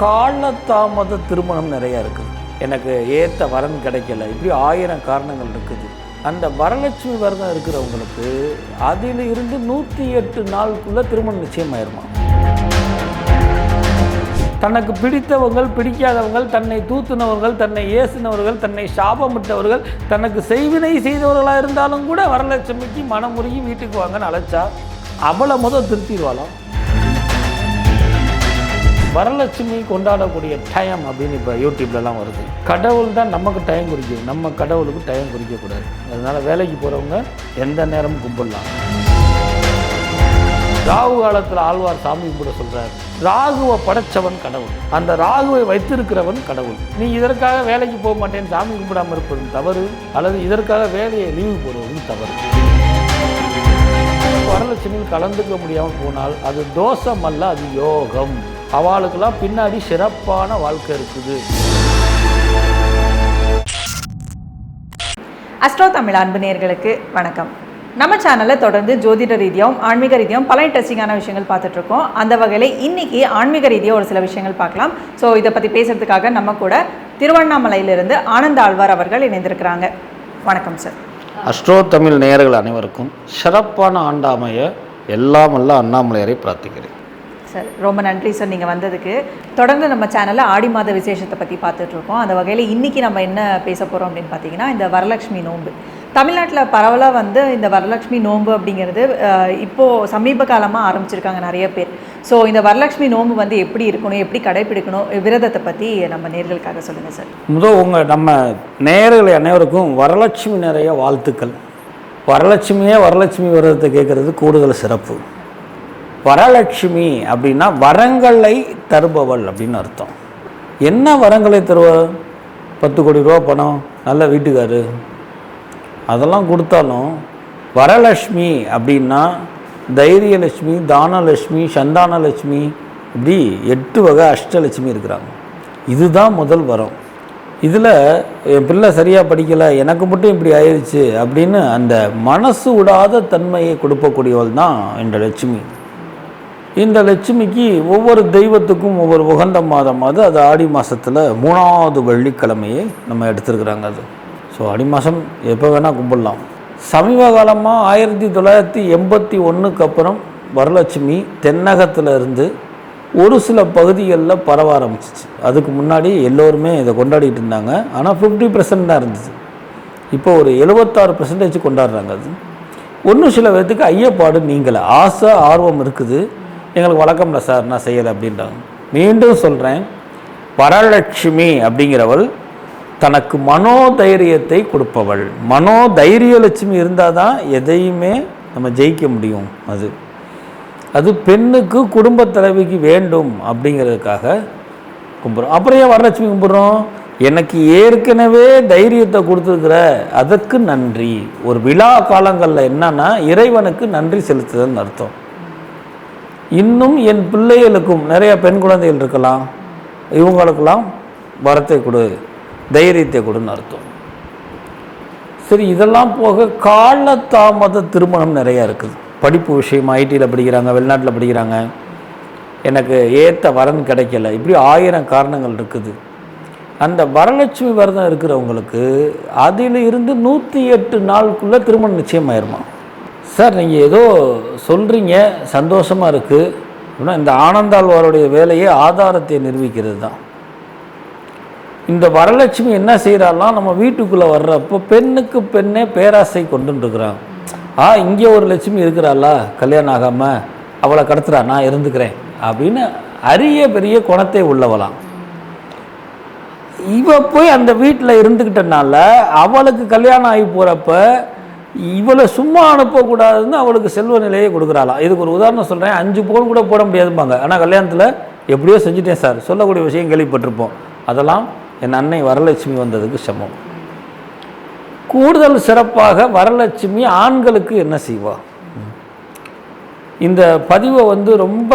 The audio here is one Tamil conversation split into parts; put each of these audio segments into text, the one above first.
காலதாமத திருமணம் நிறையா இருக்குது. எனக்கு ஏற்ற வரன் கிடைக்கல. இப்படி ஆயிரம் காரணங்கள் இருக்குது. அந்த வரலட்சுமி விரதம் இருக்கிறவங்களுக்கு அதில் இருந்து நூற்றி எட்டு நாளுக்குள்ளே திருமணம் நிச்சயமாயிருமா? தனக்கு பிடித்தவங்கள் பிடிக்காதவங்கள் தன்னை தூத்துனவர்கள் தன்னை ஏசினவர்கள் தன்னை சாபமிட்டவர்கள் தனக்கு செய்வினை செய்தவர்களாக இருந்தாலும் கூட வரலட்சுமிக்கு மனமுருகி வீட்டுக்கு வாங்கன்னு அழைச்சா அவளை முதல் திருத்திடுவாளாம். வரலட்சுமி கொண்டாடக்கூடிய டைம் அப்படின்னு இப்போ யூடியூப்லலாம் வருது. கடவுள் தான் நமக்கு டைம் குறிக்கும் நம்ம கடவுளுக்கு டைம் குறிக்கக்கூடாது. அதனால் வேலைக்கு போகிறவங்க எந்த நேரமும் கும்பிடலாம். ராகு காலத்தில் ஆழ்வார் சாமி கும்பிட சொல்கிறார் ராகுவை படைச்சவன் கடவுள். அந்த ராகுவை வைத்திருக்கிறவன் கடவுள். நீ இதற்காக வேலைக்கு போக மாட்டேன் சாமி கும்பிடாமல் இருப்பதும் தவறு. அல்லது இதற்காக வேலையை லீவு போடுவதும் தவறு. வரலட்சுமியில் கலந்துக்க முடியாமல் போனால் அது தோஷம் அல்ல அது யோகம். அவளுக்கெல்லாம் பின்னாடி சிறப்பான வாழ்க்கை இருக்குது. அஸ்ட்ரோ தமிழ் அன்பு நேயர்களுக்கு வணக்கம். நம்ம சேனலில் தொடர்ந்து ஜோதிட ரீதியாகவும் ஆன்மீக ரீதியாகவும் பல இன்ட்ரெஸ்டிங்கான விஷயங்கள் பார்த்துட்டு இருக்கோம். அந்த வகையில் இன்னைக்கு ஆன்மீக ரீதியாக ஒரு சில விஷயங்கள் பார்க்கலாம். ஸோ இதை பற்றி பேசுறதுக்காக நம்ம கூட திருவண்ணாமலையிலிருந்து ஆனந்த ஆழ்வார் அவர்கள் இணைந்திருக்கிறாங்க. வணக்கம் சார் அஸ்ட்ரோ தமிழ் நேயர்கள் அனைவருக்கும் சிறப்பான ஆண்டாமைய எல்லாம் அல்ல அண்ணாமலையரை பிரார்த்திக்கிறேன். சார். ரொம்ப நன்றி சார் நீங்கள் வந்ததுக்கு. தொடர்ந்து நம்ம சேனலில் ஆடி மாத விசேஷத்தை பற்றி பார்த்துட்ருக்கோம். அந்த வகையில் இன்றைக்கி நம்ம என்ன பேச போகிறோம் அப்படின்னு பார்த்தீங்கன்னா இந்த வரலட்சுமி நோன்பு. தமிழ்நாட்டில் பரவலாக வந்து இந்த வரலட்சுமி நோன்பு அப்படிங்கிறது இப்போது சமீப காலமாக ஆரம்பிச்சிருக்காங்க நிறைய பேர். ஸோ இந்த வரலட்சுமி நோன்பு வந்து எப்படி இருக்கணும் எப்படி கடைபிடிக்கணும் விரதத்தை பற்றி நம்ம நேர்களுக்காக சொல்லுங்கள் சார். முதல் உங்கள் நம்ம நேயர்கள் அனைவருக்கும் வரலட்சுமி நிறைய வாழ்த்துக்கள். வரலட்சுமியே வரலட்சுமி விரதத்தை கேட்குறது கூடுதல் சிறப்பு. வரலட்சுமி அப்படின்னா வரங்களை தருபவள் அப்படின்னு அர்த்தம். என்ன வரங்களை தருவ? பத்து கோடி ரூபா பணம் நல்ல வீட்டுக்காரு. அதெல்லாம் கொடுத்தாலும் வரலட்சுமி அப்படின்னா தைரியலட்சுமி தானலட்சுமி சந்தானலட்சுமி இப்படி எட்டு வகை அஷ்டலட்சுமி இருக்கிறாங்க. இதுதான் முதல் வரம். இதில் என் பிள்ளை சரியாக படிக்கலை எனக்கு மட்டும் இப்படி ஆயிடுச்சு அப்படின்னு அந்த மனசு விடாத தன்மையை கொடுக்கக்கூடியவள் தான் என்ற லட்சுமி. இந்த லட்சுமிக்கு ஒவ்வொரு தெய்வத்துக்கும் ஒவ்வொரு உகந்த மாதம். அது அது ஆடி மாதத்தில் மூணாவது வெள்ளிக்கிழமையை நம்ம எடுத்துருக்குறாங்க அது. ஸோ ஆடி மாதம் எப்போ வேணால் கும்பிடலாம். சமீப காலமாக ஆயிரத்தி தொள்ளாயிரத்தி எண்பத்தி ஒன்றுக்கு அப்புறம் வரலட்சுமி தென்னகத்தில் இருந்து ஒரு சில பகுதிகளில் பரவ ஆரம்பிச்சிச்சு. அதுக்கு முன்னாடி எல்லோருமே இதை கொண்டாடிட்டு இருந்தாங்க. ஆனால் ஃபிஃப்டி பர்சன்ட் தான் இருந்துச்சு இப்போ ஒரு எழுபத்தாறு பர்சன்டேஜ் கொண்டாடுறாங்க அது. ஒன்றும் சில பேர்த்துக்கு ஐயப்பாடு நீங்களை ஆசை ஆர்வம் இருக்குது. எங்களுக்கு வழக்கம் இல்லை சார் நான் செய்யலை அப்படின்றாங்க மீண்டும் சொல்கிறேன் வரலட்சுமி அப்படிங்கிறவள் தனக்கு மனோதைரியத்தை கொடுப்பவள். மனோதைரிய லட்சுமி இருந்தால் தான் எதையுமே நம்ம ஜெயிக்க முடியும் அது. அது பெண்ணுக்கு குடும்பத் தலைவிக்கு வேண்டும் அப்படிங்கிறதுக்காக கும்பிட்றோம். அப்புறம் ஏன் வரலட்சுமி கும்பிட்றோம்? எனக்கு ஏற்கனவே தைரியத்தை கொடுத்துருக்குற அதற்கு நன்றி. ஒரு விழா காலங்களில் என்னன்னா இறைவனுக்கு நன்றி செலுத்துதல்னு அர்த்தம். இன்னும் என் பிள்ளைகளுக்கும் நிறைய பெண் குழந்தைகள் இருக்கலாம். இவங்களுக்கெல்லாம் வரத்தை கொடு தைரியத்தை கொடுன்னு அர்த்தம். சரி இதெல்லாம் போக காலதாமத திருமணம் நிறையா இருக்குது. படிப்பு விஷயம் ஐடியில் படிக்கிறாங்க வெளிநாட்டில் படிக்கிறாங்க. எனக்கு ஏற்ற வரன் கிடைக்கல. இப்படி ஆயிரம் காரணங்கள் இருக்குது. அந்த வரலட்சுமி விரதம் இருக்கிறவங்களுக்கு அதில் இருந்து நூற்றி எட்டு நாளுக்குள்ளே திருமணம் நிச்சயமாயிருமா? சார் நீங்கள் ஏதோ சொல்கிறீங்க சந்தோஷமாக இருக்குது அப்படின்னா இந்த ஆனந்தாழ்வாருடைய வேலையே ஆதாரத்தை நிரூபிக்கிறது தான். இந்த வரலட்சுமி என்ன செய்கிறாலாம் நம்ம வீட்டுக்குள்ளே வர்றப்போ பெண்ணுக்கு பெண்ணே பேராசை கொண்டுருக்குறாங்க ஆ இங்கே ஒரு லட்சுமி இருக்கிறாளா? கல்யாணம் ஆகாமல் அவளை கடத்துறா நான் இருந்துக்கிறேன். அப்படின்னு அரிய பெரிய குணத்தை உள்ளவளாம். இவ போய் அந்த வீட்டில் இருந்துக்கிட்டனால அவளுக்கு கல்யாணம் ஆகி போகிறப்ப இவளை சும்மா அனுப்பக்கூடாதுன்னு அவளுக்கு செல்வ நிலையை கொடுக்குறாளாம் இதுக்கு ஒரு உதாரணம் சொல்கிறேன் அஞ்சு பவுன் கூட போட முடியாதும்பாங்க. ஆனால் கல்யாணத்தில் எப்படியோ செஞ்சுட்டேன் சார். சொல்லக்கூடிய விஷயம் கேள்விப்பட்டிருப்போம். அதெல்லாம் என் அன்னை வரலட்சுமி வந்ததுக்கு சமம். கூடுதல் சிறப்பாக வரலட்சுமி ஆண்களுக்கு என்ன செய்வா? இந்த பதிவை வந்து ரொம்ப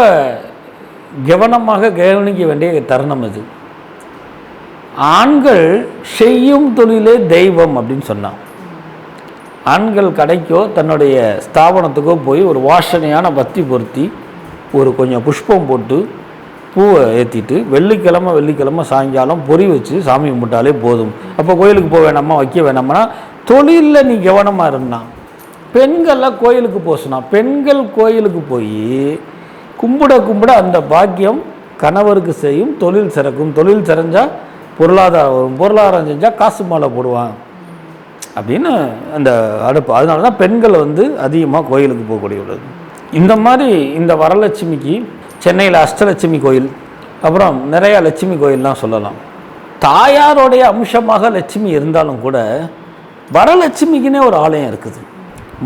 கவனமாக கவனிக்க வேண்டிய தருணம் இது. ஆண்கள் செய்யும் தொழிலே தெய்வம் அப்படின்னு சொன்னான். ஆண்கள் கடைக்கோ தன்னுடைய ஸ்தாபனத்துக்கோ போய் ஒரு வாசனையான பத்தி பொருத்தி ஒரு கொஞ்சம் புஷ்பம் போட்டு பூவை ஏற்றிட்டு வெள்ளிக்கிழமை வெள்ளிக்கிழமை சாயங்காலம் பொறி வச்சு சாமி கும்பிட்டாலே போதும். அப்போ கோயிலுக்கு போக வேணாமா வைக்க வேணாமா தொழிலில் நீ கவனமாக இருந்தான் பெண்கள்லாம் கோயிலுக்கு போசுனா பெண்கள் கோயிலுக்கு போய் கும்பிட கும்பிட அந்த பாக்கியம் கணவருக்கு செய்யும் தொழில் சிறக்கும். தொழில் சிறஞ்சால் பொருளாதாரம் வரும். பொருளாதாரம் செஞ்சால் காசு மாலை போடுவான் அப்படின்னு அந்த அடுப்பு. அதனால தான் பெண்கள் வந்து அதிகமாக கோயிலுக்கு போகக்கூடிய உள்ளது இந்த மாதிரி இந்த வரலட்சுமிக்கு சென்னையில் அஷ்டலட்சுமி கோயில் அப்புறம் நிறையா லட்சுமி கோயில்லாம் சொல்லலாம். தாயாருடைய அம்சமாக லட்சுமி இருந்தாலும் கூட வரலட்சுமிக்குன்னே ஒரு ஆலயம் இருக்குது.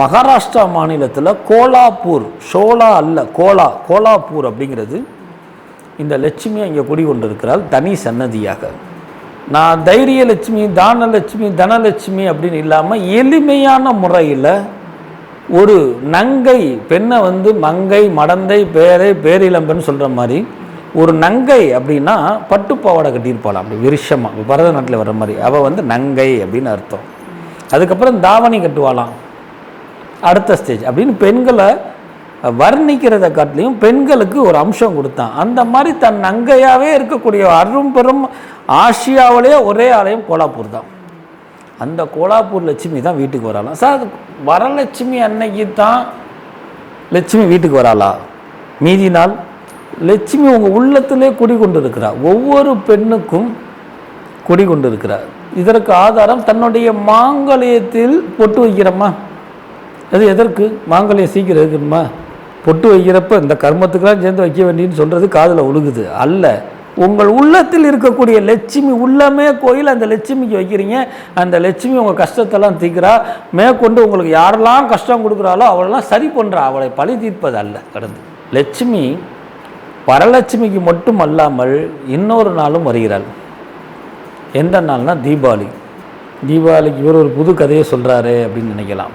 மகாராஷ்டிரா மாநிலத்தில் கோலாப்பூர் ஷோலா அல்ல கோலா கோலாப்பூர் அப்படிங்கிறது இந்த லட்சுமியை இங்கே குடிகொண்டிருக்கிறாள் தனி சன்னதியாக. நான் தைரிய லட்சுமி தானலட்சுமி தனலட்சுமி அப்படின்னு இல்லாமல் எளிமையான முறையில் ஒரு நங்கை பெண்ணை வந்து மங்கை மடந்தை பேரை பேரிளம்பன்னு சொல்கிற மாதிரி ஒரு நங்கை அப்படின்னா பட்டு பாவாடை கட்டியிருப்பாளாம். அப்படி விருஷமாக பரதநாட்டில் வர்ற மாதிரி. அவள் வந்து நங்கை அப்படின்னு அர்த்தம். அதுக்கப்புறம் தாவணி கட்டுவாளாம். அடுத்த ஸ்டேஜ் அப்படின்னு பெண்களை வர்ணிக்கிறத காட்டிலையும் பெண்களுக்கு ஒரு அம்சம் கொடுத்தான். அந்த மாதிரி தன் நங்கையாகவே இருக்கக்கூடிய அரும் பெரும் ஆசியாவிலேயே ஒரே ஆலயம் கோலாப்பூர் தான். அந்த கோலாப்பூர் லட்சுமி தான் வீட்டுக்கு வராலாம் சார் வரலட்சுமி அன்னைக்கு தான் லட்சுமி வீட்டுக்கு வராளா? மீதி நாள் லட்சுமி உங்கள் உள்ளத்திலே குடிகொண்டிருக்கிறார். ஒவ்வொரு பெண்ணுக்கும் குடிகொண்டிருக்கிறார். இதற்கு ஆதாரம் தன்னுடைய மாங்கல்யத்தில் பொட்டு வைக்கிறோமா? அது எதற்கு? மாங்கல்யம் சீக்கிரம் இருக்குமா பொட்டு வைக்கிறப்ப இந்த கர்மத்துக்கெல்லாம் சேர்ந்து வைக்க வேண்டியன்னு சொல்கிறது காதில் ஒழுகுது அல்ல. உங்கள் உள்ளத்தில் இருக்கக்கூடிய லட்சுமி உள்ளமே கோயில் அந்த லட்சுமிக்கு வைக்கிறீங்க. அந்த லட்சுமி உங்கள் கஷ்டத்தெல்லாம் தீக்கிறா மேற்கொண்டு உங்களுக்கு யாரெல்லாம் கஷ்டம் கொடுக்குறாளோ அவளெல்லாம் சரி பண்ணுறா அவளை பழி தீர்ப்பது அல்ல. கடந்து. லட்சுமி வரலட்சுமிக்கு மட்டும் அல்லாமல் இன்னொரு நாளும் வருகிறாள். எந்த நாள்னால் தீபாவளி. தீபாவளிக்கு இவர் ஒரு புது கதையை சொல்கிறாரு அப்படின்னு நினைக்கலாம்.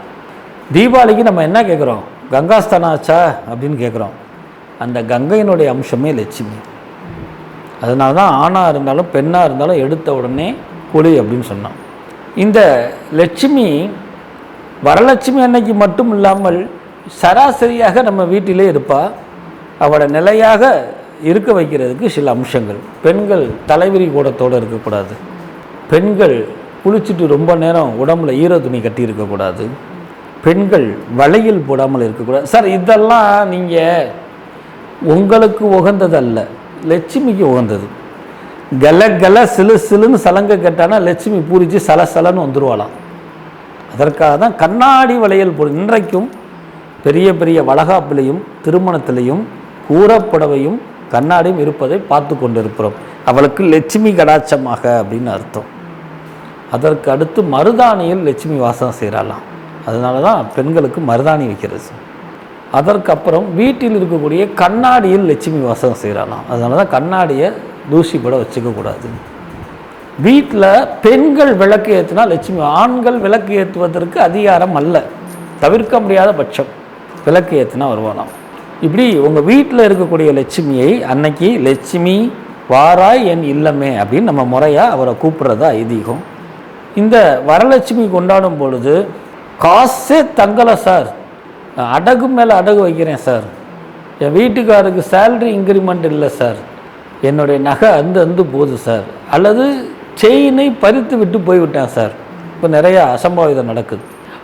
தீபாவளிக்கு நம்ம என்ன கேட்குறோம் கங்காஸ்தானம் ஆச்சா அப்படின்னு கேட்குறோம் அந்த கங்கையினுடைய அம்சமே லட்சுமி. அதனால தான் ஆணாக இருந்தாலும் பெண்ணாக இருந்தாலும் எடுத்த உடனே குழி அப்படின்னு சொன்னான். இந்த லட்சுமி வரலட்சுமி அன்னைக்கு மட்டும் இல்லாமல் சராசரியாக நம்ம வீட்டிலே இருப்பா. அவளை நிலையாக இருக்க வைக்கிறதுக்கு சில அம்சங்கள். பெண்கள் தலைவிரி கூடத்தோடு இருக்கக்கூடாது. பெண்கள் குளிச்சுட்டு ரொம்ப நேரம் உடம்புல ஈர துணி கட்டி இருக்கக்கூடாது பெண்கள் வளையல் போடாமல் இருக்கக்கூடாது. சார் இதெல்லாம் நீங்கள் உங்களுக்கு உகந்ததல்ல. லட்சுமிக்கு உகந்தது. கல கல சிலு சிலுன்னு சலங்க கேட்டானா லட்சுமி பூரிச்சு சல சலன்னு வந்துருவாளாம். அதற்காக தான் கண்ணாடி வளையல் போடு. இன்றைக்கும் பெரிய பெரிய வளகாப்பிலையும் திருமணத்திலையும் கூறப்புடவையும் கண்ணாடியும் இருப்பதை பார்த்து கொண்டிருக்கிறோம். அவளுக்கு லட்சுமி கடாட்சமாக அப்படின்னு அர்த்தம். அதற்கு அடுத்து மருதாணியில் லட்சுமி வாசம் செய்கிறாளாம். அதனால தான் பெண்களுக்கு மருதாணி வைக்கிறது. அதற்கப்புறம் வீட்டில் இருக்கக்கூடிய கண்ணாடியில் லட்சுமி வாசகம் செய்கிறாளாம் அதனால தான் கண்ணாடியை தூசிப்பட வச்சுக்கக்கூடாது வீட்டில் பெண்கள் விளக்கு ஏற்றினா லட்சுமி ஆண்கள் விளக்கு ஏற்றுவதற்கு அதிகாரம் அல்ல. தவிர்க்க முடியாத பட்சம் விளக்கு ஏற்றினா வருவானாம் இப்படி உங்கள் வீட்டில் இருக்கக்கூடிய லட்சுமியை அன்னைக்கு லட்சுமி வாராய் என் இல்லமே அப்படின்னு நம்ம முறையாக அவரை கூப்பிட்றதா ஐதீகம். இந்த வரலட்சுமி கொண்டாடும் பொழுது காசே தங்கலை சார். அடகு மேலே அடகு வைக்கிறேன் சார். என் வீட்டுக்காருக்கு சேல்ரி இன்க்ரிமெண்ட் இல்லை சார். என்னுடைய நகை அந்த அந்து போகுது சார். அல்லது செயினை பறித்து விட்டு போய்விட்டேன் சார். இப்போ நிறையா அசம்பாவிதம் நடக்குது.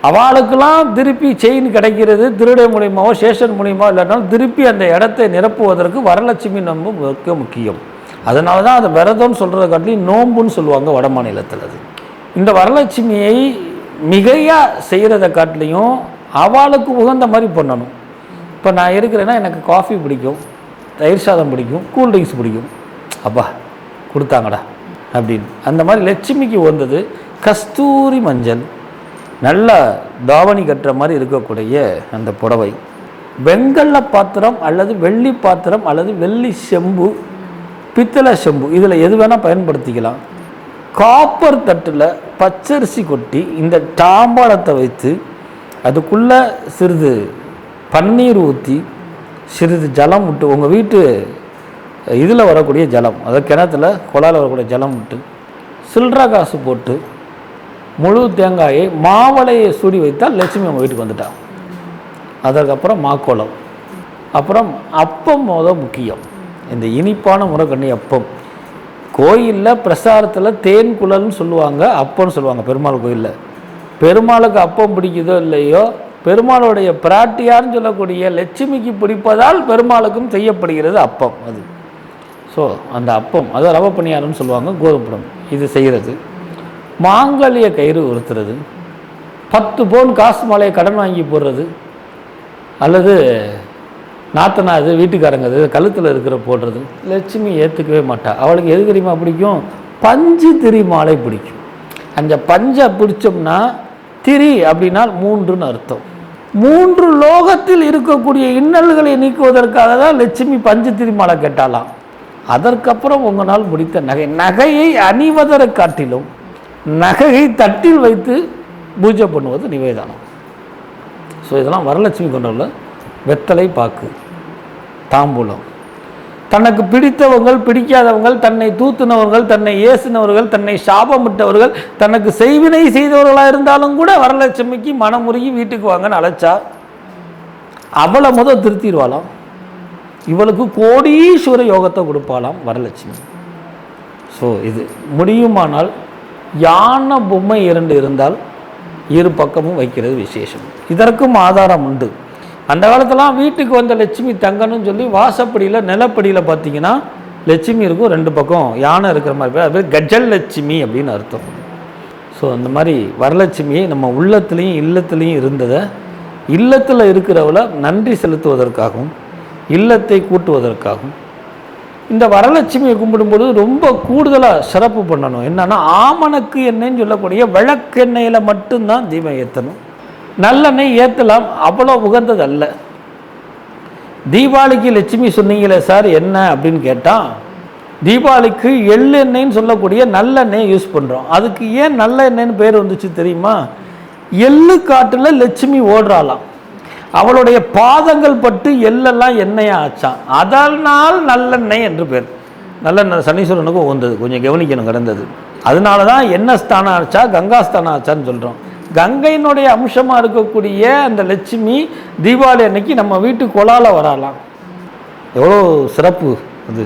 அவளுக்கெல்லாம் திருப்பி செயின் கிடைக்கிறது திருடை மூலியமாவோ ஸ்டேஷன் மூலியமாவோ இல்லாட்டாலும் திருப்பி அந்த இடத்தை நிரப்புவதற்கு வரலட்சுமி நம்ப மிக முக்கியம். அதனால தான் அதை விரதம்னு சொல்கிறத காட்டிலும் நோம்புன்னு சொல்லுவாங்க வட மாநிலத்தில் அது இந்த வரலட்சுமியை மிகையாக செய்கிறத காட்டிலையும் அவளுக்கு உகந்த மாதிரி பண்ணணும். இப்போ நான் இருக்கிறேன்னா எனக்கு காஃபி பிடிக்கும் தயிர் சாதம் பிடிக்கும் கூல் ட்ரிங்க்ஸ் பிடிக்கும். அப்பா கொடுத்தாங்கடா அப்படின்னு. அந்த மாதிரி லட்சுமிக்கு வந்தது கஸ்தூரி மஞ்சள். நல்ல தாவணி கட்டுற மாதிரி இருக்கக்கூடிய அந்த புடவை. வெங்கல்ல பாத்திரம் அல்லது வெள்ளி பாத்திரம் அல்லது வெள்ளி செம்பு பித்தளை செம்பு இதில் எது வேணால் பயன்படுத்திக்கலாம். காப்பர் தட்டில் பச்சரிசி கொட்டி இந்த தாம்பாளத்தை வைத்து அதுக்குள்ளே சிறிது பன்னீர் ஊற்றி சிறிது ஜலம் விட்டு உங்கள் வீட்டு இதில் வரக்கூடிய ஜலம் அதாவது கிணத்துல குழாயில் வரக்கூடிய ஜலம் விட்டு சில்லற காசு போட்டு முழு தேங்காயை மாவளையை சூடி வைத்தால் லட்சுமி உங்கள் வீட்டுக்கு வந்துட்டான் அதற்கப்புறம் மாக்கோளம். அப்புறம் அப்பம் மோத முக்கியம். இந்த இனிப்பான முறைக்கண்ணி அப்பம். கோயிலில் பிரசாரத்தில் தேன் குழல்னு சொல்லுவாங்க அப்பம்னு சொல்லுவாங்க பெருமாள் கோயிலில். பெருமாளுக்கு அப்பம் பிடிக்குதோ இல்லையோ பெருமாளுடைய பிராட்டியார்னு சொல்லக்கூடிய லட்சுமிக்கு பிடிப்பதால் பெருமாளுக்கும் செய்யப்படுகிறது அப்பம் அது. ஸோ அந்த அப்பம் அது ரவ பணியாரம்னு சொல்லுவாங்க கோதுமப்படம் இது செய்கிறது. மாங்கல்ய கயிறு உறுத்துறது. பத்து பவுன் காசு மாலையை கடன் வாங்கி போடுறது. அல்லது நாத்தனா இது வீட்டுக்காரங்க இது கழுத்தில் இருக்கிற போடுறது. லட்சுமி ஏற்றுக்கவே மாட்டா. அவளுக்கு எது தெரியுமா பிடிக்கும்? பஞ்சு திரி மாலை பிடிக்கும். அந்த பஞ்சை பிடிச்சோம்னா திரி அப்படின்னா மூன்றுன்னு அர்த்தம். மூன்று லோகத்தில் இருக்கக்கூடிய இன்னல்களை நீக்குவதற்காக தான் லட்சுமி பஞ்சு திரி மாலை கேட்டாலாம் அதற்கப்புறம் உங்களால் முடித்த நகை. நகையை அணிவதரை காட்டிலும் நகையை தட்டில் வைத்து பூஜை பண்ணுவது நிவேதானம். ஸோ இதெல்லாம் வரலட்சுமி கொண்டுள்ள வெத்தலை பாக்கு. தாம்பூலம். தனக்கு பிடித்தவங்கள் பிடிக்காதவங்கள் தன்னை தூத்துனவர்கள் தன்னை ஏசினவர்கள் தன்னை சாபமிட்டவர்கள் தனக்கு செய்வினை செய்தவர்களாக இருந்தாலும் கூட வரலட்சுமிக்கு மனமுருகி வீட்டுக்கு வாங்கன்னு அழைச்சா அவளை முத திருத்திடுவாளாம். இவளுக்கு கோடீஸ்வர யோகத்தை கொடுப்பாளாம் வரலட்சுமி. ஸோ இது முடியுமானால் யானை பொம்மை இரண்டு இருந்தால் இரு பக்கமும் வைக்கிறது விசேஷம். இதற்கும் ஆதாரம் உண்டு. அந்த காலத்தெல்லாம் வீட்டுக்கு வந்த லட்சுமி தங்கணும்னு சொல்லி வாசப்படியில் நிலப்படியில் பார்த்தீங்கன்னா லட்சுமி இருக்கும் ரெண்டு பக்கம் யானை இருக்கிற மாதிரி பேர் அது பேர் கஜல் லட்சுமி அப்படின்னு அர்த்தம். ஸோ அந்த மாதிரி வரலட்சுமி நம்ம உள்ளத்துலேயும் இல்லத்துலேயும் இருந்ததை இல்லத்தில் இருக்கிறவளை நன்றி செலுத்துவதற்காகவும் இல்லத்தை கூட்டுவதற்காகவும். இந்த வரலட்சுமியை கும்பிடும்போது ரொம்ப கூடுதலாக சிறப்பு பண்ணணும். என்னென்னா ஆமணக்கு எண்ணெய்ன்னு சொல்லக்கூடிய விளக்கெண்ணெயில் மட்டும்தான் தீபம் ஏற்றணும் நல்லெண்ணெய் ஏற்றலாம் அவ்வளோ உகந்தது அல்ல தீபாவளிக்கு லட்சுமி சொன்னீங்களே சார் என்ன அப்படின்னு கேட்டால் தீபாவளிக்கு எள்ளெண்ணெய்ன்னு சொல்லக்கூடிய நல்லெண்ணெய் யூஸ் பண்ணுறோம் அதுக்கு ஏன் நல்ல எண்ணெய்னு பேர் வந்துச்சு தெரியுமா? எள்ளு காட்டில் லட்சுமி ஓடுறாளாம். அவளுடைய பாதங்கள் பட்டு எள்ளெல்லாம் எண்ணெயாக ஆச்சான் அதனால் நல்லெண்ணெய் என்று பேர். நல்லெண்ணெய் சனீஸ்வரனுக்கும் உந்தது கொஞ்சம் கவனிக்கணும் கிடந்தது. அதனால தான் எண்ணெய் ஸ்தானம் ஆச்சா கங்கா ஸ்தானம் ஆச்சான்னு சொல்கிறோம் கங்கையினுடைய அம்சமாக இருக்கக்கூடிய அந்த லட்சுமி தீபாவளி அன்னைக்கு நம்ம வீட்டு கொலால வரலாம் எவ்வளோ சிறப்பு அது.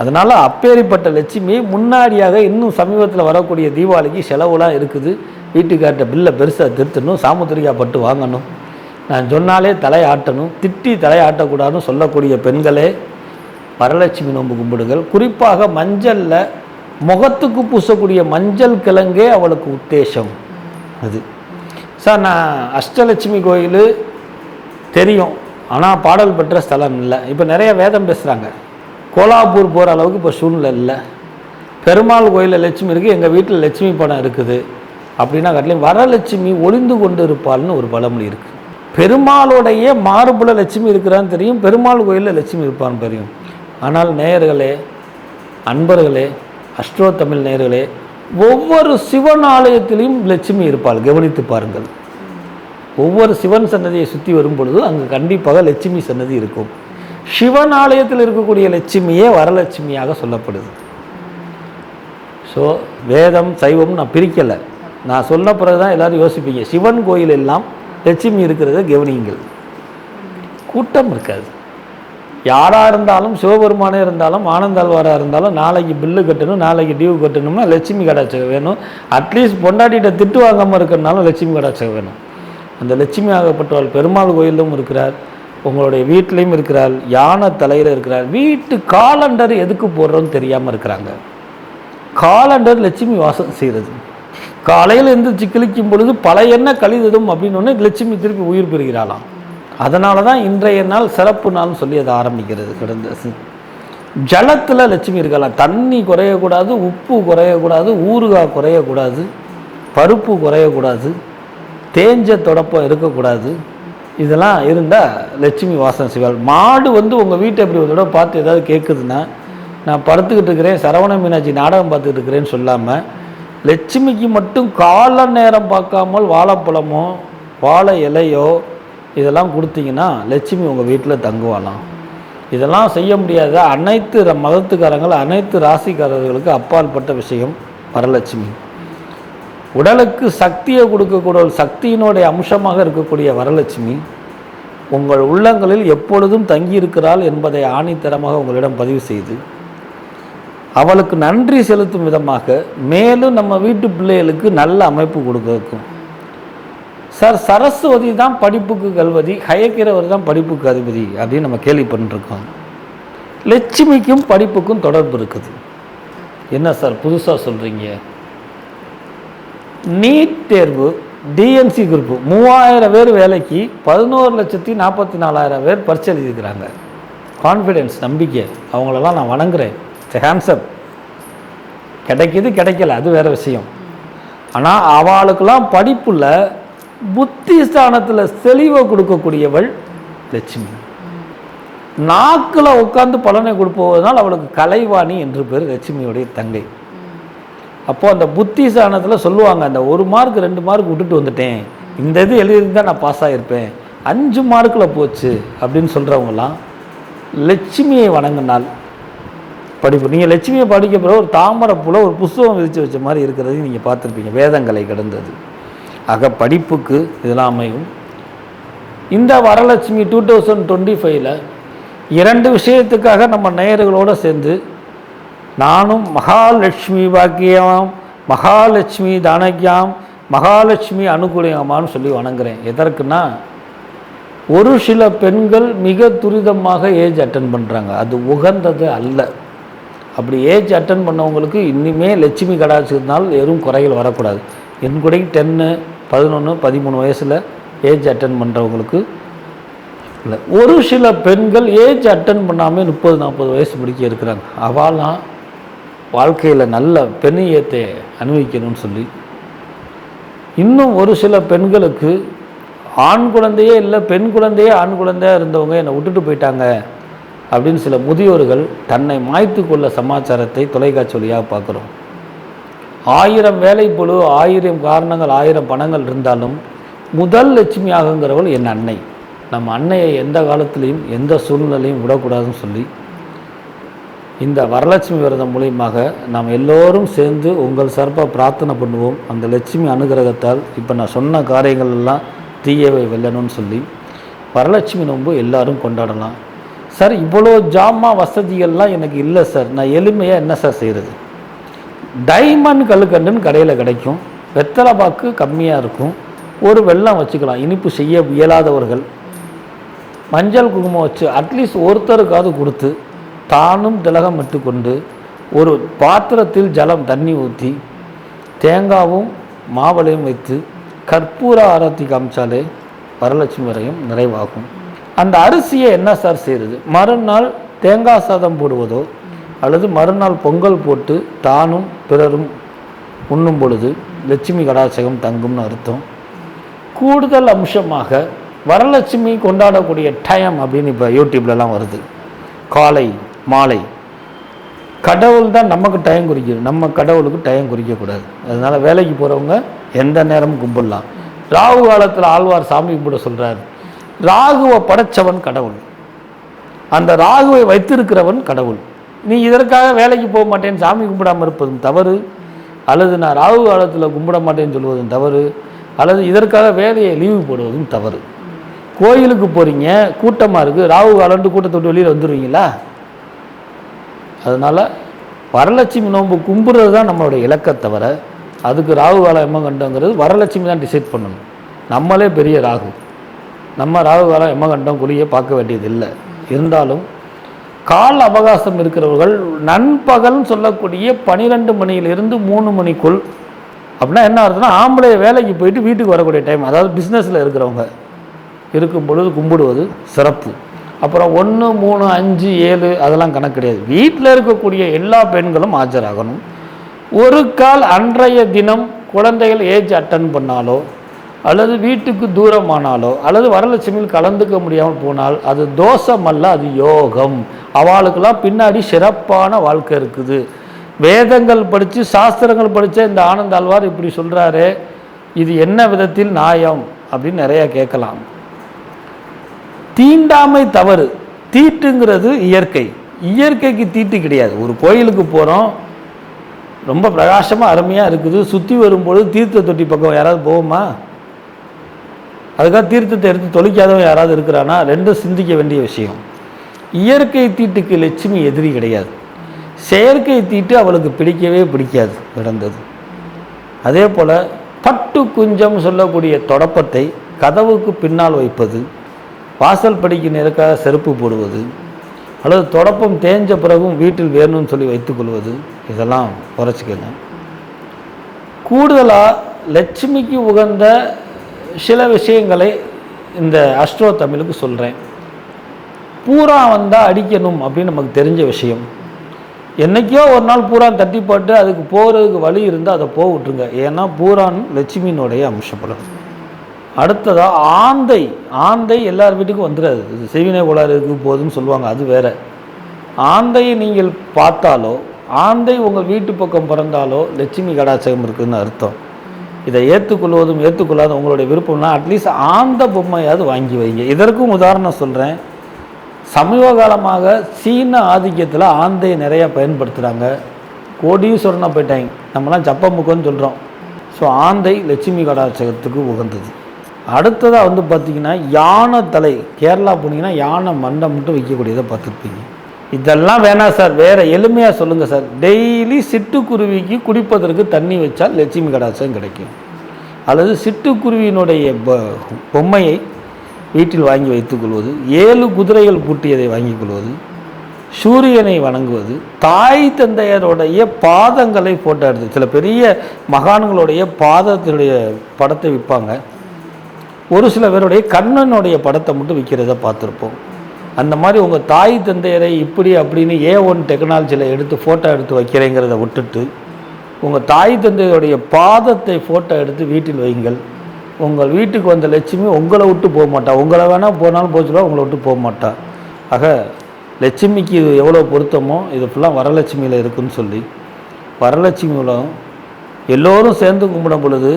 அதனால் அப்பேரிப்பட்ட லட்சுமி முன்னாடியாக இன்னும் சமீபத்தில் வரக்கூடிய தீபாவளிக்கு செலவுலாம் இருக்குது. வீட்டுக்கார்ட்ட பில்லை பெருசாக திருத்தணும் சாமுத்திரிக்கா பட்டு வாங்கணும். நான் சொன்னாலே தலையாட்டணும் திட்டி தலையாட்டக்கூடாதுன்னு சொல்லக்கூடிய பெண்களே வரலட்சுமி நோன்பு கும்பிடுங்கள். குறிப்பாக மஞ்சளில் முகத்துக்கு பூசக்கூடிய மஞ்சள் கிழங்கே அவளுக்கு உத்தேசம். அது. சார் நான் அஷ்டலட்சுமி கோயில் தெரியும். ஆனால் பாடல் பெற்ற ஸ்தலம் இல்லை. இப்போ நிறைய வேதம் பேசுகிறாங்க கோலாப்பூர் போகிற அளவுக்கு இப்போ சூழ்நிலை இல்லை. பெருமாள் கோயிலில் லட்சுமி இருக்குது எங்கள் வீட்டில் லட்சுமி படம் இருக்குது. அப்படின்னா காட்டிலையும் வரலட்சுமி ஒளிந்து கொண்டு இருப்பாள்னு ஒரு பழமொழி இருக்குது பெருமாளுடைய மார்புல லட்சுமி இருக்கிறான்னு தெரியும். பெருமாள் கோயிலில் லட்சுமி இருப்பான்னு தெரியும். ஆனால் நேயர்களே அன்பர்களே அஷ்டோ தமிழ் நேயர்களே ஒவ்வொரு சிவன் ஆலயத்திலையும் லட்சுமி இருப்பாள். கவனித்து பாருங்கள். ஒவ்வொரு சிவன் சன்னதியை சுற்றி வரும் பொழுது அங்கே கண்டிப்பாக லட்சுமி சன்னதி இருக்கும். சிவன் ஆலயத்தில் இருக்கக்கூடிய லட்சுமியே வரலட்சுமியாக சொல்லப்படுது. ஸோ வேதம் சைவம் நான் பிரிக்கலை. நான் சொன்ன பிறகு தான் எல்லோரும் யோசிப்பீங்க. சிவன் கோயில் எல்லாம் லட்சுமி இருக்கிறத கவனியுங்கள். கூட்டம் இருக்காது. யாராக இருந்தாலும் சிவபெருமானே இருந்தாலும் ஆனந்தாழ்வாராக இருந்தாலும் நாளைக்கு பில்லு கட்டணும் நாளைக்கு டியூ கட்டணும்னா லட்சுமி கடாட்சகம் வேணும். அட்லீஸ்ட் பொண்டாட்டிகிட்ட திட்டு வாங்காமல் இருக்கிறனாலும் லட்சுமி கடாட்சகம் வேணும். அந்த லட்சுமி ஆகப்பட்டவள் பெருமாள் கோயிலும் இருக்கிறார் உங்களுடைய வீட்லேயும் இருக்கிறார் யானை தலையில் இருக்கிறார். வீட்டு காலண்டர் எதுக்கு போடுறோன்னு தெரியாமல் இருக்கிறாங்க. காலண்டர் லட்சுமி வாசம் செய்கிறது காலையில் எந்திரிச்சு கிழிக்கும் பொழுது பழைய என்ன கழிததும் அப்படின்னு ஒன்று லட்சுமி திருப்பி உயிர் பெறுகிறாளாம். அதனால தான் இன்றைய நாள் சிறப்பு நாள்னு சொல்லி அதை ஆரம்பிக்கிறது கிடந்த ஜலத்தில் லட்சுமி இருக்கலாம் தண்ணி குறையக்கூடாது உப்பு குறையக்கூடாது ஊறுகாய் குறையக்கூடாது பருப்பு குறையக்கூடாது தேஞ்ச தொடப்பம் இருக்கக்கூடாது. இதெல்லாம் இருந்தால் லட்சுமி வாசனை செய்வாள். மாடு வந்து உங்கள் வீட்டை எப்படி ஒரு தடவை பார்த்து ஏதாவது கேட்குதுன்னா நான் படுத்துக்கிட்டு இருக்கிறேன் சரவண மீனாட்சி நாடகம் பார்த்துக்கிட்டு இருக்கிறேன்னு சொல்லாமல் லட்சுமிக்கு மட்டும் கால நேரம் பார்க்காமல் வாழைப்பழமோ வாழை இலையோ இதெல்லாம் கொடுத்தீங்கன்னா லட்சுமி உங்கள் வீட்டில் தங்குவாளாம் இதெல்லாம் செய்ய முடியாத அனைத்து ர- மதத்துக்காரங்கள் அனைத்து ராசிக்காரர்களுக்கு அப்பாற்பட்ட விஷயம் வரலட்சுமி. உடலுக்கு சக்தியை கொடுக்கக்கூடிய ஒரு சக்தியினுடைய அம்சமாக இருக்கக்கூடிய வரலட்சுமி உங்கள் உள்ளங்களில் எப்பொழுதும் தங்கியிருக்கிறாள் என்பதை ஆணித்தரமாக உங்களிடம் பதிவு செய்து அவளுக்கு நன்றி செலுத்தும் விதமாக மேலும் நம்ம வீட்டு பிள்ளைகளுக்கு நல்ல அமைப்பு கொடுக்கும் சார் சரஸ்வதி தான் படிப்புக்கு கல்வதி ஹயக்கிறவர் தான் படிப்புக்கு அதிபதி அப்படின்னு நம்ம கேள்வி பண்ணிருக்கோம் லட்சுமிக்கும் படிப்புக்கும் தொடர்பு இருக்குது. என்ன சார் புதுசாக சொல்கிறீங்க நீட் தேர்வு டிஎன்சி குரூப் மூவாயிரம் பேர் வேலைக்கு பதினோரு லட்சத்தி நாற்பத்தி நாலாயிரம் பேர் பரிசு எழுதியிருக்கிறாங்க. கான்ஃபிடென்ஸ் நம்பிக்கை அவங்களெல்லாம் நான் வணங்குறேன். ஹேண்ட்ஸப் கிடைக்கிது கிடைக்கல அது வேற விஷயம். ஆனால் அவளுக்கெல்லாம் படிப்பில் புத்தி ஸ்தானத்தில் செழிவை கொடுக்கக்கூடியவள் லட்சுமி. நாக்கில் உட்காந்து பலனை கொடுப்பதனால் அவளுக்கு கலைவாணி என்று பேர் லட்சுமியுடைய தங்கை. அப்போது அந்த புத்தி ஸ்தானத்தில் சொல்லுவாங்க அந்த ஒரு மார்க் ரெண்டு மார்க் விட்டுட்டு வந்துட்டேன். இந்த இது எழுதியிருந்தால் நான் பாஸ் ஆகியிருப்பேன் அஞ்சு மார்க்கில் போச்சு அப்படின்னு சொல்கிறவங்களாம் லட்சுமியை வணங்கினால் படிப்பு. நீங்கள் லட்சுமியை படிக்க பிறகு ஒரு தாமரைப்பூல ஒரு புஸ்தகம் விதித்து வச்ச மாதிரி இருக்கிறதையும் நீங்கள் பார்த்துருப்பீங்க வேதங்களை கிடந்தது. ஆக படிப்புக்கு இதெல்லாம் அமையும் இந்த வரலட்சுமி டூ தௌசண்ட் டுவெண்ட்டி ஃபைவ்ல இரண்டு விஷயத்துக்காக நம்ம நேயர்களோடு சேர்ந்து நானும் மகாலட்சுமி பாக்கியம் மகாலட்சுமி தானக்கியாம் மகாலட்சுமி அனுகூலியமான்னு சொல்லி வணங்குறேன். எதற்குன்னா ஒரு சில பெண்கள் மிக துரிதமாக ஏஜ் அட்டன் பண்ணுறாங்க அது உகந்தது அல்ல. அப்படி ஏஜ் அட்டன் பண்ணவங்களுக்கு இன்னுமே லட்சுமி கடாட்சினால் எதுவும் குறைகள் வரக்கூடாது. என் கூட டென்னு பதினொன்று பதிமூணு வயசில் ஏஜ் அட்டன் பண்ணுறவங்களுக்கு இல்லை. ஒரு சில பெண்கள் ஏஜ் அட்டன் பண்ணாமல் முப்பது நாற்பது வயசு முடிக்க இருக்கிறாங்க. அவெல்லாம் வாழ்க்கையில் நல்ல பெண்ணியத்தை அனுபவிக்கணும்னு சொல்லி. இன்னும் ஒரு சில பெண்களுக்கு ஆண் குழந்தையே இல்லை பெண் குழந்தையே ஆண் குழந்தையாக இருந்தவங்க என்னை விட்டுட்டு போயிட்டாங்க அப்படின்னு சில முதியோர்கள் தன்னை மாய்த்து கொள்ள சமாச்சாரத்தை தொலைக்காட்சி வழியாக பார்க்குறோம். ஆயிரம் வேலைப்பொழு ஆயிரம் காரணங்கள் ஆயிரம் பணங்கள் இருந்தாலும் முதல் லட்சுமி ஆகுங்கிறவள் என் அன்னை. நம்ம அன்னையை எந்த காலத்துலேயும் எந்த சூழ்நிலையும் விடக்கூடாதுன்னு சொல்லி இந்த வரலட்சுமி விரதம் மூலியமாக நாம் எல்லோரும் சேர்ந்து உங்கள் சார்பாக பிரார்த்தனை பண்ணுவோம். அந்த லட்சுமி அனுகிரகத்தால் இப்போ நான் சொன்ன காரியங்கள் எல்லாம் தீயவை வெல்லணும்னு சொல்லி வரலட்சுமி நோன்பு எல்லாரும் கொண்டாடலாம். சார் இவ்வளோ ஜாமா வசதிகள்லாம் எனக்கு இல்லை சார். நான் எளிமையாக என்ன சார் செய்கிறது டைமண்ட் கல்லுக்கண்டுன்னு கடையில் கிடைக்கும். வெத்தலை பாக்கு கம்மியாக இருக்கும். ஒரு வெள்ளம் வச்சுக்கலாம். இனிப்பு செய்ய இயலாதவர்கள். மஞ்சள் குங்குமம் வச்சு அட்லீஸ்ட் ஒருத்தருக்காவது கொடுத்து தானும் திலகம் இட்டுக்கொண்டு ஒரு பாத்திரத்தில் ஜலம் தண்ணி ஊற்றி தேங்காவும் மாவளையும் வைத்து கற்பூர ஆரத்தி காமிச்சாலே வரலட்சுமி வரையும் நிறைவாகும். அந்த அரிசியை என்ன சார் செய்கிறது மறுநாள் தேங்காய் சாதம் போடுவதோ அல்லது மறுநாள் பொங்கல் போட்டு தானும் பிறரும் உண்ணும் பொழுது லட்சுமி கடாட்சகம் தங்கும்னு அர்த்தம். கூடுதல் அம்சமாக வரலட்சுமி கொண்டாடக்கூடிய டைம் அப்படின்னு இப்போ யூடியூப்லலாம் வருது. காலை மாலை. கடவுள் தான் நமக்கு டைம் குறிக்கணும். நம்ம கடவுளுக்கு டைம் குறிக்கக்கூடாது. அதனால் வேலைக்கு போகிறவங்க எந்த நேரமும் கும்பிடலாம். ராகு காலத்தில் ஆழ்வார் சாமி கும்பிட சொல்கிறார் ராகுவை படைச்சவன் கடவுள். அந்த ராகுவை வைத்திருக்கிறவன் கடவுள். நீ இதற்காக வேலைக்கு போக மாட்டேன் சாமி கும்பிடாமல் இருப்பதும் தவறு. அல்லது நான் ராகு காலத்தில் கும்பிட மாட்டேன்னு சொல்வதும் தவறு. அல்லது இதற்காக வேலையை லீவு போடுவதும் தவறு. கோயிலுக்கு போகிறீங்க கூட்டமாக இருக்குது ராகு காலன்ட்டு கூட்டத்தை விட்டு வெளியில் வந்துடுவீங்களா? அதனால் வரலட்சுமி நோன்பு கும்பிட்றது தான் நம்மளுடைய இலக்கை தவிர அதுக்கு ராகு காலம் எம்ம கண்டங்கிறது வரலட்சுமி தான் டிசைட் பண்ணணும். நம்மளே பெரிய ராகு. நம்ம ராகு காலம் எம்ம கண்டம் குழியை பார்க்க வேண்டியது இல்லை இருந்தாலும் கால அவகாசம் இருக்கிறவர்கள் நண்பகல்னு சொல்லக்கூடிய பனிரெண்டு மணியிலிருந்து மூணு மணிக்குள் அப்படின்னா என்ன அர்த்தம்னா ஆம்பளை வேலைக்கு போயிட்டு வீட்டுக்கு வரக்கூடிய டைம் அதாவது பிஸ்னஸில் இருக்கிறவங்க இருக்கும் பொழுது கும்பிடுவது சிறப்பு. அப்புறம் ஒன்று மூணு அஞ்சு ஏழு அதெல்லாம் கணக்கு கிடையாது. வீட்டில் இருக்கக்கூடிய எல்லா பெண்களும் ஆஜராகணும். ஒரு கால் அன்றைய தினம் குழந்தைகள் ஏஜ் அட்டன் பண்ணாலோ அல்லது வீட்டுக்கு தூரமானாலோ அல்லது வரலட்சுமியில் கலந்துக்க முடியாமல் போனால் அது தோஷம் அல்ல அது யோகம். அவளுக்கெல்லாம் பின்னாடி சிறப்பான வாழ்க்கை இருக்குது. வேதங்கள் படித்து சாஸ்திரங்கள் படித்த இந்த ஆனந்த ஆழ்வார் இப்படி சொல்கிறாரு இது என்ன விதத்தில் நியாயம் அப்படின்னு நிறைய கேட்கலாம். தீண்டாமை தவறு தீட்டுங்கிறது இயற்கை. இயற்கைக்கு தீட்டு கிடையாது. ஒரு கோயிலுக்கு போகிறோம் ரொம்ப பிரகாசமாக அருமையாக இருக்குது. சுற்றி வரும்பொழுது தீர்த்த தொட்டி பக்கம் யாராவது போகுமா? அதுக்காக தீர்த்தத்தை எடுத்து தொலைக்காதவன் யாராவது இருக்கிறானா ரெண்டும் சிந்திக்க வேண்டிய விஷயம். இயற்கை தீட்டுக்கு லட்சுமி எதிரி கிடையாது. செயற்கை தீட்டு அவளுக்கு பிடிக்கவே பிடிக்காது நடந்தது அதே போல் பட்டு குஞ்சம் சொல்லக்கூடிய தொடப்பத்தை கதவுக்கு பின்னால் வைப்பது வாசல் படிக்கு நேருக்காக செருப்பு போடுவது அல்லது தொடப்பம் தேஞ்ச பிறகும் வீட்டில் வேணும்னு சொல்லி வைத்துக்கொள்வது இதெல்லாம் குறைச்சிக்கங்க. கூடுதலாக லட்சுமிக்கு உகந்த சில விஷயங்களை இந்த அஸ்ட்ரோ தமிழுக்கு சொல்கிறேன் பூரா வந்தால் அடிக்கணும் அப்படின்னு நமக்கு தெரிஞ்ச விஷயம். என்னைக்கோ ஒரு நாள் பூரான் தட்டி போட்டு அதுக்கு போகிறதுக்கு வழி இருந்தால் அதை போக விட்டுருங்க. ஏன்னா பூரான் லட்சுமியினுடைய அம்சப்படும் அடுத்ததாக ஆந்தை. ஆந்தை எல்லார் வீட்டுக்கும் வந்துடாது இது உலாறு கோளாறு இருக்கு போகுதுன்னு சொல்லுவாங்க. அது வேற. ஆந்தையை நீங்கள் பார்த்தாலோ ஆந்தை உங்கள் வீட்டு பக்கம் பிறந்தாலோ லட்சுமி கடாச்சகம் இருக்குதுன்னு அர்த்தம். இதை ஏற்றுக்கொள்வதும் ஏற்றுக்கொள்ளாத உங்களுடைய விருப்பம்னா அட்லீஸ்ட் ஆந்த பொம்மையாவது வாங்கி வைங்க. இதற்கும் உதாரணம் சொல்கிறேன் சமீப காலமாக சீன ஆதிக்கத்தில் ஆந்தையை நிறையா பயன்படுத்துகிறாங்க கோடீஸ்வரனாக போயிட்டாங்க. நம்மலாம் சப்பமுக்கன்னு சொல்கிறோம் ஸோ ஆந்தை லட்சுமி கடாட்சகத்துக்கு உகந்தது. அடுத்ததாக வந்து பார்த்திங்கன்னா யானை தலை. கேரளா போனீங்கன்னா யானை மண்டை மட்டும் வைக்கக்கூடியதை பார்த்துருப்பீங்க. இதெல்லாம் வேணாம் சார் வேறு எளிமையாக சொல்லுங்கள் சார். டெய்லி சிட்டுக்குருவிக்கு குடிப்பதற்கு தண்ணி வச்சால் லட்சுமி கடாசம் கிடைக்கும். அல்லது சிட்டுக்குருவியினுடைய பொம்மையை வீட்டில் வாங்கி வைத்துக்கொள்வது ஏழு குதிரைகள் பூட்டியதை வாங்கிக் கொள்வது சூரியனை வணங்குவது தாய் தந்தையருடைய பாதங்களை போட்டோ எடுத்து சில பெரிய மகான்களுடைய பாதத்தினுடைய படத்தை விற்பாங்க. ஒரு சில பேருடைய கண்ணனுடைய படத்தை மட்டும் விற்கிறத பார்த்துருப்போம். அந்த மாதிரி உங்கள் தாய் தந்தையரை இப்படி அப்படின்னு ஏ ஒன் டெக்னாலஜியில் எடுத்து ஃபோட்டோ எடுத்து வைக்கிறேங்கிறத விட்டுட்டு உங்கள் தாய் தந்தையுடைய பாதத்தை ஃபோட்டோ எடுத்து வீட்டில் வையுங்கள் உங்கள் வீட்டுக்கு வந்த லட்சுமி உங்களை விட்டு போக மாட்டா. உங்களை வேணால் போனாலும் போச்சுலாம் உங்களை விட்டு போக மாட்டா. ஆக லட்சுமிக்கு இது எவ்வளோ பொருத்தமோ இது ஃபுல்லாக வரலட்சுமியில் இருக்குன்னு சொல்லி வரலட்சுமி உலகம் எல்லோரும் சேர்ந்து கும்பிடும் பொழுது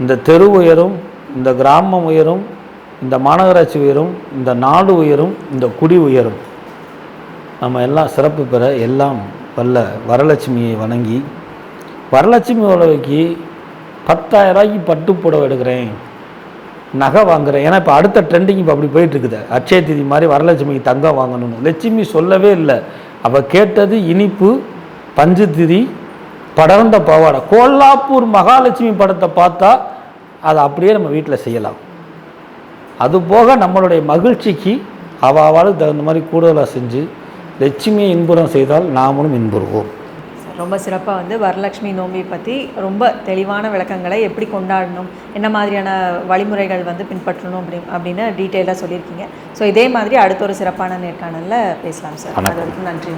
இந்த தெரு உயரும் இந்த கிராமம் உயரும் இந்த மாநகராட்சி உயரும் இந்த நாடு உயரும் இந்த குடி உயரும். நம்ம எல்லாம் சிறப்பு பெற எல்லாம் வல்ல வரலட்சுமியை வணங்கி வரலட்சுமி உலகைக்கு பத்தாயிரம் ரூபாய்க்கு பட்டு புடவை எடுக்கிறேன் நகை வாங்குறேன். ஏன்னா இப்போ அடுத்த ட்ரெண்டிங் இப்போ அப்படி போயிட்டுருக்குது. அட்சய திதி மாதிரி வரலட்சுமிக்கு தங்கம் வாங்கணும்னு. லட்சுமி சொல்லவே இல்லை. அவள் கேட்டது இனிப்பு பஞ்சு திரி படர்ந்த பாவாடை. கோல்லாப்பூர் மகாலட்சுமி படத்தை பார்த்தா அதை அப்படியே நம்ம வீட்டில் செய்யலாம். அது போக நம்மளுடைய மகிழ்ச்சிக்கு அவாவாளுக்கு தகுந்த மாதிரி கூடுதலாக செஞ்சு லட்சுமியை இன்புறம் செய்தால் நாமளும் இன்புறுவோம். ரொம்ப சிறப்பாக வந்து வரலட்சுமி நோம்பி பற்றி ரொம்ப தெளிவான விளக்கங்களை எப்படி கொண்டாடணும் என்ன மாதிரியான வழிமுறைகள் வந்து பின்பற்றணும் அப்படி அப்படின்னு டீட்டெயிலாக சொல்லியிருக்கீங்க. ஸோ இதே மாதிரி அடுத்த ஒரு சிறப்பான நேர்காணலில் பேசலாம் சார். அது. வரைக்கும் நன்றி.